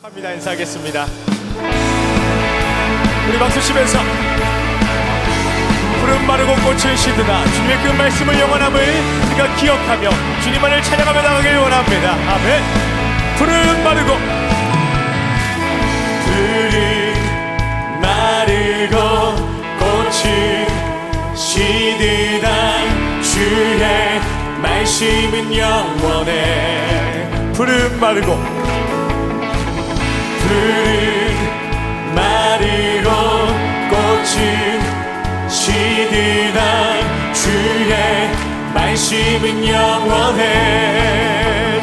합니다. 인사하겠습니다. 우리 박수 치면서 푸른 마르고 꽃을 시드나 주님의 그 말씀을 영원함을 우리가 기억하며 주님만을 찬양하며 나가길 원합니다. 아멘. 푸른 마르고 푸른 마르고 꽃이 시드나 주의 말씀은 영원해. 푸른 마르고 푸른 마르고 꽃은 시드나 주의 말씀은 영원해.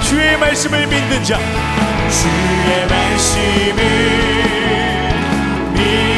주의 말씀을 믿는 자. 주의 말씀을 믿는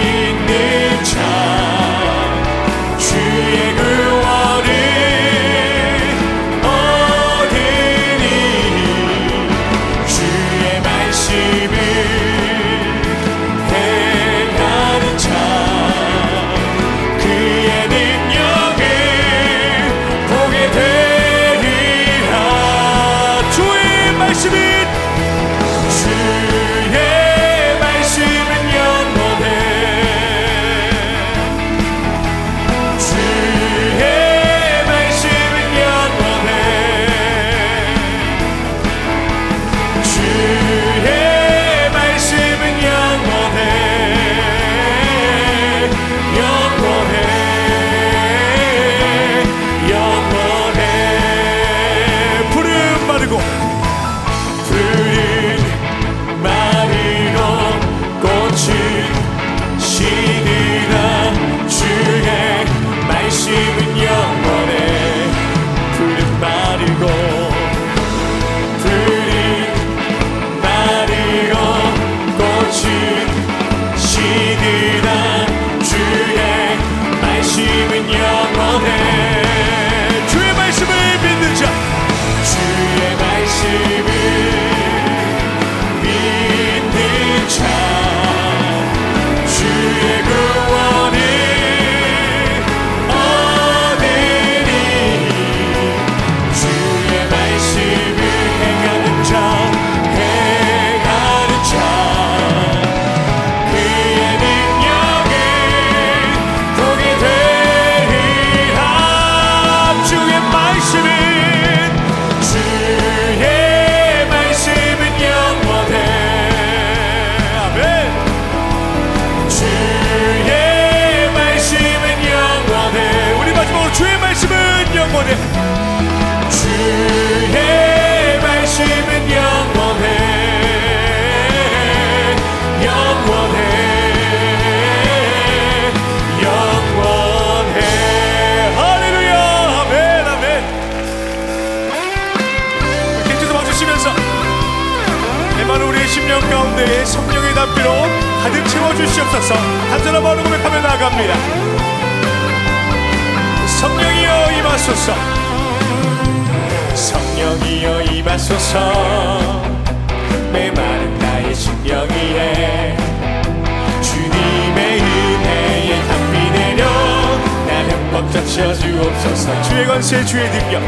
영원해. 주의 말씀은 영원해. 영원해. 영원해. 할렐루야. 아멘 아멘. 객주도 봐주시면서 내만 우리의 심령 가운데에 성령의 담비로 가득 채워주시옵소서. 단전한 마음으로 고백하며 나아갑니다. 성령이여 임하소서. 성령이여 임하소서. 메마른 나의 심령 위에 주님의 은혜에 담비 내려. 나는 벅적여 주옵소서. 주의 권세 주의 능력.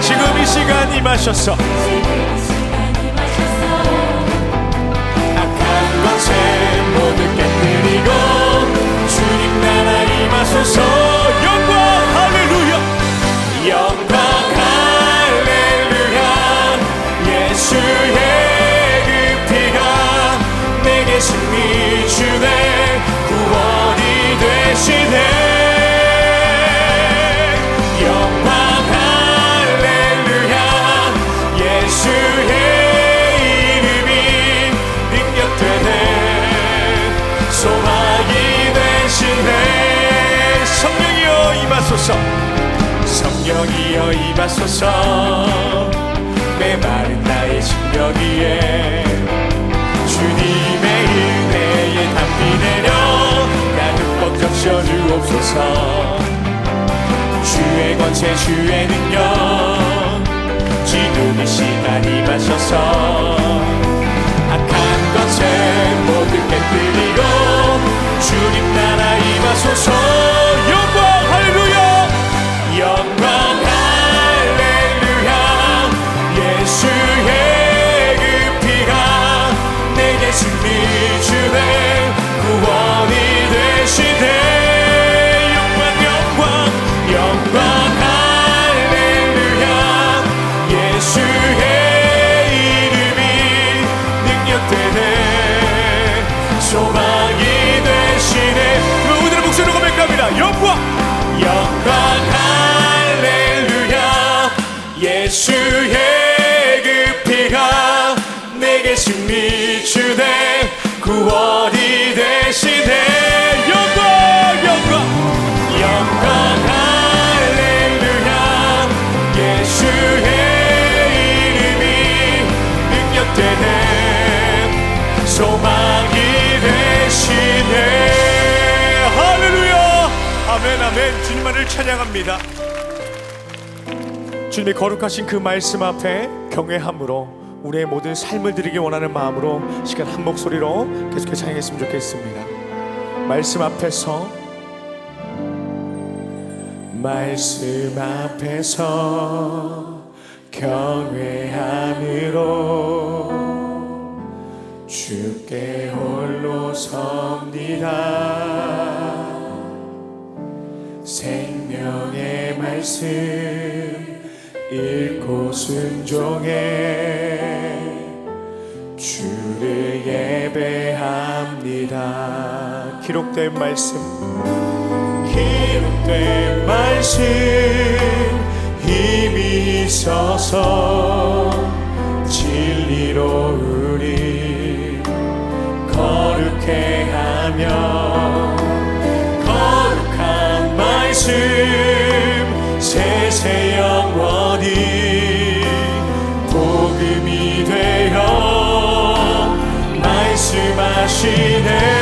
지금 이 시간 임하셔서 악한 것에 하소서. 영광 할렐루야. 영광 할렐루야. 예수의 그 피가 내게 승리 성령이여 임하소서. 메마른 나의 심령 위에 주님의 은혜에 담비 내려 나는 벅적여 주옵소서. 주의 권세 주의 능력 지금 이 시간 임하셔서. 악한 것에 모두 깨뜨리고 주님 나라 임하소서 구원이 되시네. 영광 영광. 영광 할렐루야. 예수의 이름이 능력되네. 소망이 되시네. 할렐루야. 아멘 아멘. 주님만을 찬양합니다. 주님의 거룩하신 그 말씀 앞에 경외함으로 우리의 모든 삶을 드리기 원하는 마음으로 시간 한 목소리로 계속해 찬양했으면 좋겠습니다. 말씀 앞에서 말씀 앞에서 경외함으로 주께 홀로 섭니다. 생명의 말씀 읽고 순종해 예배합니다. 기록된 말씀 기록된 말씀 힘이 있어서 진리로 우리 거룩해 하며 거룩한 말씀 세세 영 말씀하시네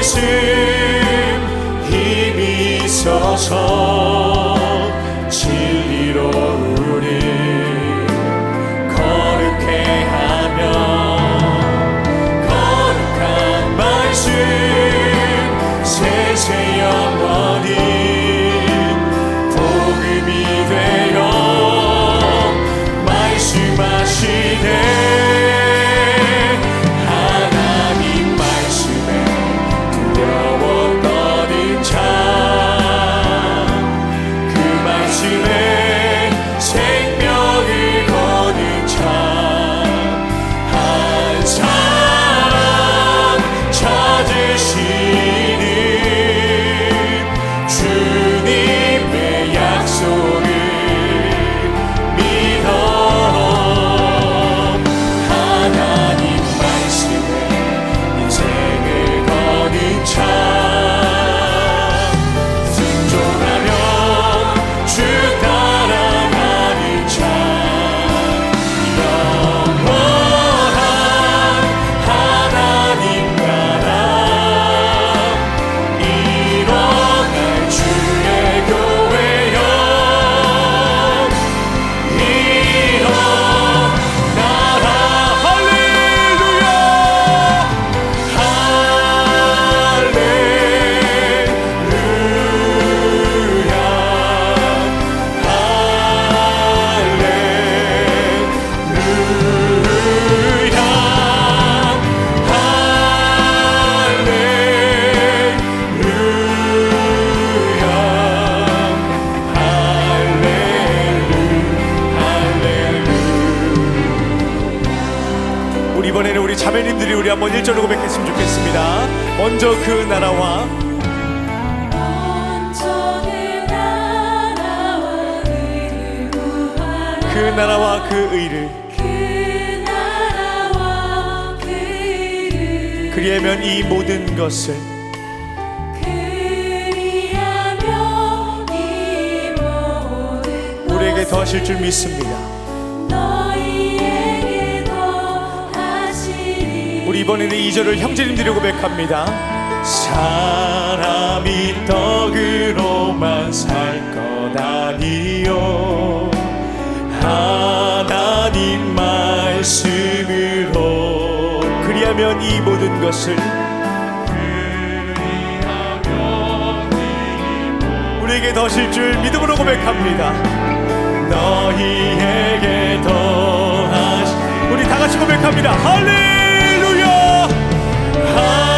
말씀 힘이 있어서 했으면 좋겠습니다. 먼저 그 나라와 그 나라와 그그 의를 그 나라와 그 의를 그리하면 이 모든 것을 우리에게 더하실 줄 믿습니다. 이번에는 이절을 형제님들이 고백합니다. 사람이 떡으로만 살 것 아니요 하나님 말씀으로 그리하면 이 모든 것을 우리에게 더실 줄 믿음으로 고백합니다. 너희에게 더하시 우리 다 같이 고백합니다. 할렐 루야!